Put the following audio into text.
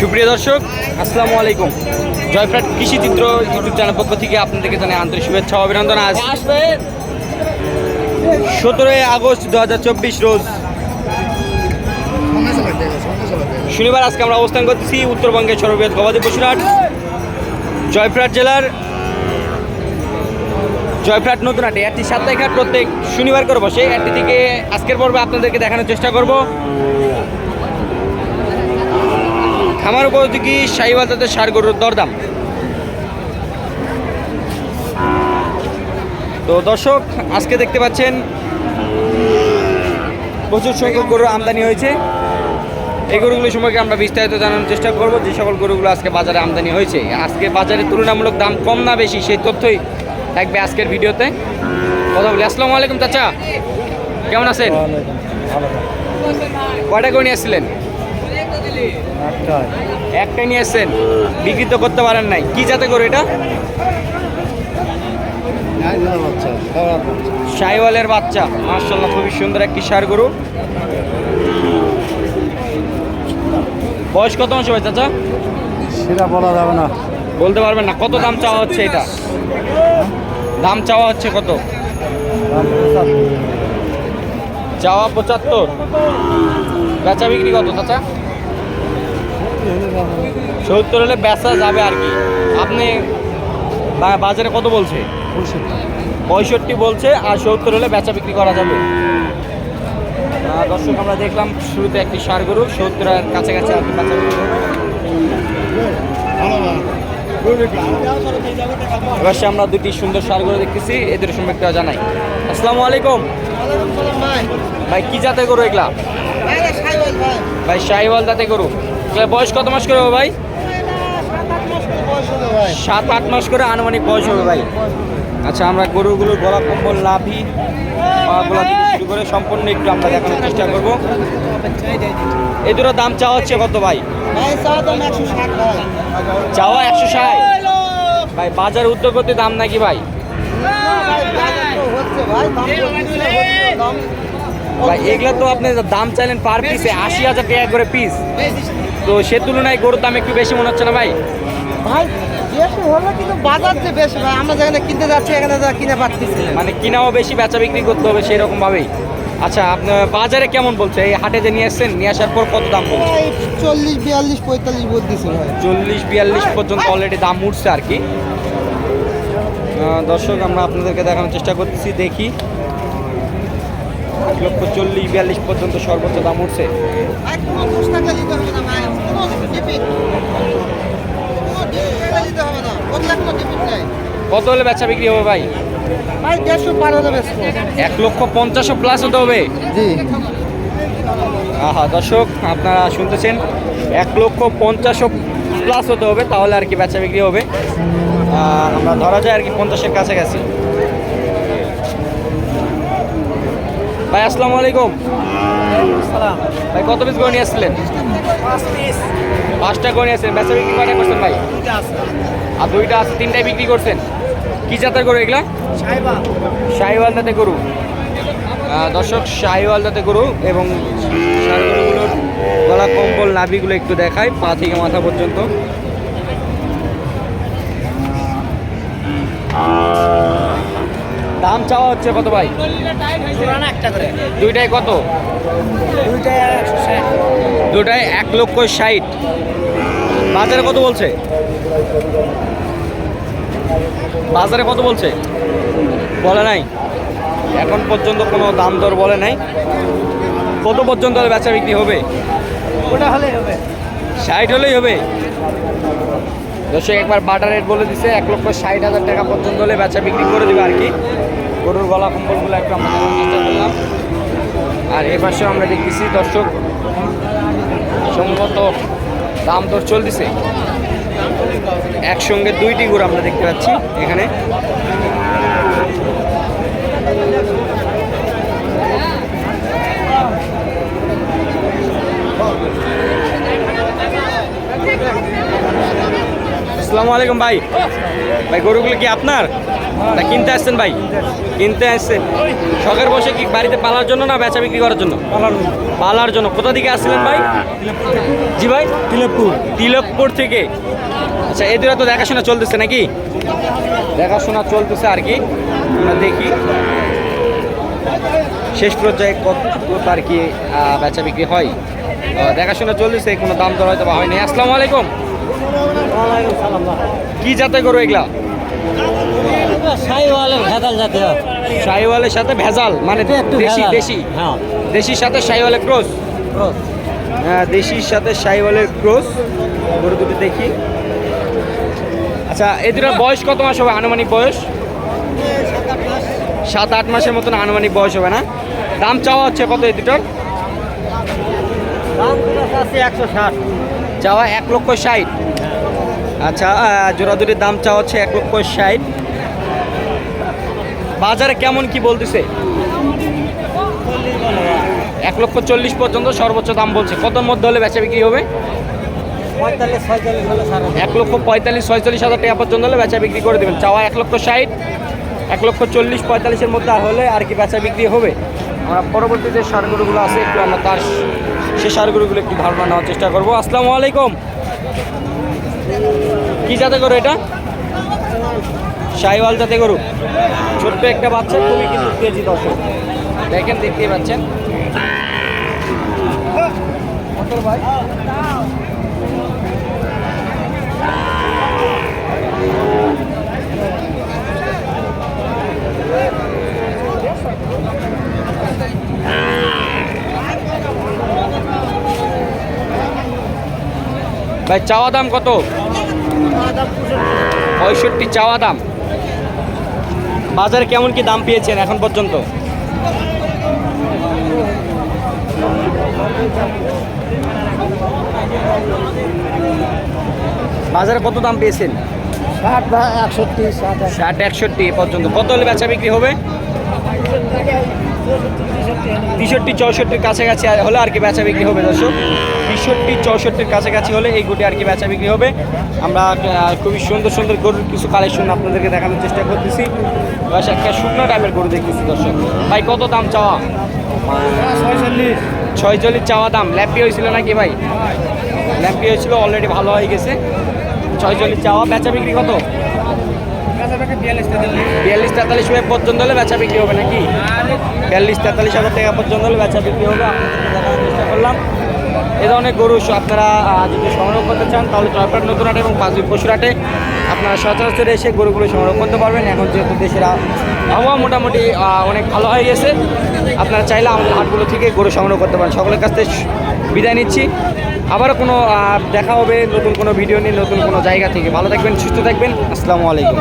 সুপ্রিয় দর্শক, আসসালামু আলাইকুম। জয়প্রাট কৃষি চিত্র ইউটিউব চ্যানেল পক্ষ থেকে আপনাদেরকে জানাই আন্তরিক শুভেচ্ছা অভিনন্দন। আজ সতেরোই আগস্ট দু হাজার চব্বিশ রোজ শনিবার আজকে আমরা অবস্থান করতেছি উত্তরবঙ্গের সর্ববৃহৎ গবাদি পশুরহাট জয়প্রাট জেলার জয়প্রাট নতুন হাটে একটি সাপ্তাহিক প্রত্যেক শনিবার করে বসে। একটি থেকে আজকের পর্বে আপনাদেরকে দেখানোর চেষ্টা করব। খামার উপযোগী শাহিওয়াল তাদের সার গরুর দরদাম। তো দর্শক আজকে দেখতে পাচ্ছেন প্রচুর সংখ্যক গরুর আমদানি হয়েছে। এই গরুগুলো সম্পর্কে আমরা বিস্তারিত জানানোর চেষ্টা করব যে সকল গরুগুলো আজকে বাজারে আমদানি হয়েছে। আজকে বাজারে তুলনামূলক দাম কম না বেশি সেই তথ্যই থাকবে আজকের ভিডিওতে। কথা বলি আসসালামু আলাইকুম চাচা। কেমন আছেন? কয়টা করে নিয়ে আসছিলেন? একটাই নিয়ে এসছেন বিক্রি তো করতে পারেন নাই। কি যাতে গরু এটা? শাহিওয়ালের বাচ্চা মার্শাল্লাহ খুবই সুন্দর একটি সার গরু। বয়স কত মাস হবে চাচা? সেটা বলা যাবে না। বলতে পারবেন না। কত দাম চাওয়া হচ্ছে এটা? দাম চাওয়া হচ্ছে কত? চাওয়া পঁচাত্তর। বেচা বিক্রি কত চাচা? সত্তর হলে বেচা যাবে আর কি। আপনি বাজারে কত বলছে? পঁয়ষট্টি বলছে আর সত্তর হলে বেচা বিক্রি করা যাবে। দর্শক আমরা দেখলাম শুরুতে একটি সার গরু সত্তরের কাছাকাছি আর কি করবে। এবার সে আমরা দুটি সুন্দর সার গরু দেখতেছি এদের সম্পর্কে জানাই। আসসালামু আলাইকুম। ভাই। কি জাতে গরু এগুলা? ভাই শাহিওয়াল জাতে গরু। বয়স কত মাস করে হবে ভাই? সাত আট মাস করে আনুমানিক বয়স হবে ভাই। আচ্ছা আমরা গরুগুলোর গলা কম্বল লাভি শুরু করে সম্পূর্ণ একটু আমরা দেখানোর চেষ্টা করব। এই দুটো দাম চাওয়া হচ্ছে কত ভাই? চাওয়া একশো ষাট। ভাই, বাজার উদ্যোগ করতে দাম নাকি ভাই? এগুলা তো আপনি দাম চাইলেন পার পিসে আশি হাজার টাকা করে পিস তো সে তুলনায় গরুর দাম একটু বেশি মনে হচ্ছে না ভাই? ভাই বেশি হলো কিন্তু বাজার যে বেশি ভাই আমরা যেখানে কিনতে যাচ্ছি এখানে যা কিনে পাচ্ছি মানে কিনাও বেশি বেচা বিক্রি করতে হবে ভাবেই আচ্ছা আপনার বাজারে কেমন বলছে? এই হাটে যে নিয়ে আসছেন নিয়ে আসার পর কত দাম বলছে? চল্লিশ বিয়াল্লিশ পঁয়তাল্লিশ বলতেছে ভাই। চল্লিশ বিয়াল্লিশ পর্যন্ত অলরেডি দাম উঠছে আর কি। দর্শক আমরা আপনাদেরকে দেখানোর চেষ্টা করতেছি দেখি। এক লক্ষ চল্লিশ বিয়াল্লিশ পর্যন্ত সর্বোচ্চ দাম উঠছে। কত হলে বেচা বিক্রি হবে ভাই? ভাই দেড়শো পার হলে বেশি এক লক্ষ পঞ্চাশও প্লাস হতে হবে? জি। আহা দর্শক আপনারা শুনতেছেন এক লক্ষ পঞ্চাশও প্লাস হতে হবে তাহলে আর কি বেচা বিক্রি হবে। আমরা ধরা যায় আর কি পঞ্চাশের কাছাকাছি। ভাই আসসালামু আলাইকুম। ভাই কত পিস করে নিয়ে আসছিলেন? পাঁচটা করে নিয়ে আসছেন বেচা বিক্রি কয়টা করছেন ভাই? আর দুইটা আছে তিনটাই বিক্রি করছেন। কি জাতের গরু এগুলা? শাহিওয়াল দাঁতে গরু। দর্শক শাহিওয়াল দাঁতে গরু এবং গরুগুলোর গলা কম্বল নাভিগুলো একটু দেখায় পা থেকে মাথা পর্যন্ত। দাম চাওয়া হচ্ছে কত ভাই? একটা দুইটাই কত? দুটাই এক লক্ষ ষাট। বাজারে কত বলছে? বাজারে কত বলছে? বলে নাই। এখন পর্যন্ত কোনো দাম দর বলে নাই। কত পর্যন্ত বেচা বিক্রি হবে? ওটা হলে হবে। ষাট হলেই হবে? দর্শক, একবার বাটার রেট বলে দিছে, এক লক্ষ ষাট হাজার টাকা পর্যন্ত হলে বেচা বিক্রি করে দেবে আর কি। গরুর গলা কম্বলগুলো একটু আমরা আর এ পাশেও আমরা দেখতেছি, দর্শক, সম্ভবত দাম দর চলতেছে। একসঙ্গে দুইটি গরু আমরা দেখতে পাচ্ছি এখানে। আসসালামু আলাইকুম ভাই। ভাই গরুগুলো কি আপনার? তা কিনতে আসছেন ভাই? কিনতে আসছেন। শখের বসে কি বাড়িতে পালার জন্য না বেচা বিক্রি করার জন্য? পালার জন্য। কোথা থেকে আসছিলেন ভাই? জি ভাই। তিলকপুর। তিলকপুর থেকে। আচ্ছা এই দুটো তো দেখাশোনা চলতেছে নাকি? দেখাশোনা চলতেছে আর কি। আমরা দেখি। শেষ পর্যায়ে কত আর কি বেচা বিক্রি হয়? দেখাশোনা চলতেছে কোনো দাম দর হয়তো বা হয়নি। আসসালামু আলাইকুম। কি জাতে করো এগুলা? শাহিওয়ালের সাথে ভেজাল মানে দেশি দেশি? হ্যাঁ। দেশির সাথে শাহিওয়ালের ক্রস? হ্যাঁ দেশির সাথে শাহিওয়ালের ক্রস। গরু দুটো দেখি। আচ্ছা এই দুটোর বয়স কত মাস হবে? আনুমানিক বয়স? সাত আট মাসের মতন আনুমানিক বয়স হবে না? দাম চাওয়া হচ্ছে কত এই দুটোর? দাম একশো ষাট। চাওয়া এক লক্ষ ষাট। আচ্ছা জোড়া দুটির দাম চাওয়া হচ্ছে এক লক্ষ ষাট। বাজারে কেমন কি বলতেছে? এক লক্ষ চল্লিশ পর্যন্ত সর্বোচ্চ দাম বলছে। কতর মধ্যে হলে বেচা বিক্রি হবে? এক লক্ষ পঁয়তাল্লিশ ছয়চল্লিশ হাজার টাকা পর্যন্ত হলে বেচা বিক্রি করে দেবেন। চাওয়া এক লক্ষ ষাট এক লক্ষ চল্লিশ পঁয়তাল্লিশের মধ্যে হলে আর কি বেচা বিক্রি হবে? আমরা পরবর্তী যে সারগুলোগুলো আছে একটু আমরা তার সে সারগুলোগুলো একটু ধারণা নেওয়ার চেষ্টা করব। আসসালামু আলাইকুম। কি যাতে করো এটা? শাহিওয়াল যাতে গরু। ছোট্ট একটা বাচ্চা, খুবই কিন্তু তেজি দর্শক দেখেন, দেখতেই পাচ্ছেন। ভাই? চাওয়া দাম কত? পঁয়ষট্টি চাওয়া দাম। বাজারে কেমন কি দাম পেয়েছেন এখন পর্যন্ত? বাজারে কত দাম পেয়েছেন? ষাট একষট্টি পর্যন্ত। কত হলে বেচা বিক্রি হবে? তেষট্টি, চৌষট্টির কাছাকাছি হলে আর কি বেচা বিক্রি হবে, দর্শক। তেষট্টি, চৌষট্টির কাছাকাছি হলে এই গুটি আর কি বেচা বিক্রি হবে। আমরা খুবই সুন্দর সুন্দর গরুর কিছু কালেকশন আপনাদেরকে দেখানোর চেষ্টা করতেছি। একটা শুকনো টাইপের গরু দেখতেছি, দর্শক। ভাই, কত দাম চাওয়া? ছয়চল্লিশ ছয়চল্লিশ চাওয়া দাম। ল্যাম্পি হয়েছিল নাকি ভাই? ল্যাম্পি হয়েছিল অলরেডি ভালো হয়ে গেছে। ছয়চল্লিশ চাওয়া, বেচা বিক্রি কত? বিয়াল্লিশ তেতাল্লিশ হাজার পর্যন্ত হলে বেচা বিক্রি হবে নাকি? বিয়াল্লিশ তেতাল্লিশ হাজার টাকা পর্যন্ত হলে বেচা বিক্রি হবে। চেষ্টা করলাম। এ ধরনের গরু আপনারা যদি সংগ্রহ করতে চান, তাহলে জয়পাট নতুন হাটে এবং পাঁচবি পশুরহাটে আপনারা সচরাচর এসে গরুগুলো সংগ্রহ করতে পারবেন। এখন যেহেতু দেশের আবহাওয়া মোটামুটি অনেক ভালো হয়ে গেছে, আপনারা চাইলে আমাদের হাটগুলো থেকে গরু সংগ্রহ করতে পারেন। সকলের কাছ থেকে বিদায় নিচ্ছি। আবারও কোনো দেখা হবে নতুন কোনো ভিডিও নিয়ে, নতুন কোনো জায়গা থেকে। ভালো থাকবেন, সুস্থ থাকবেন। আসসালামু আলাইকুম।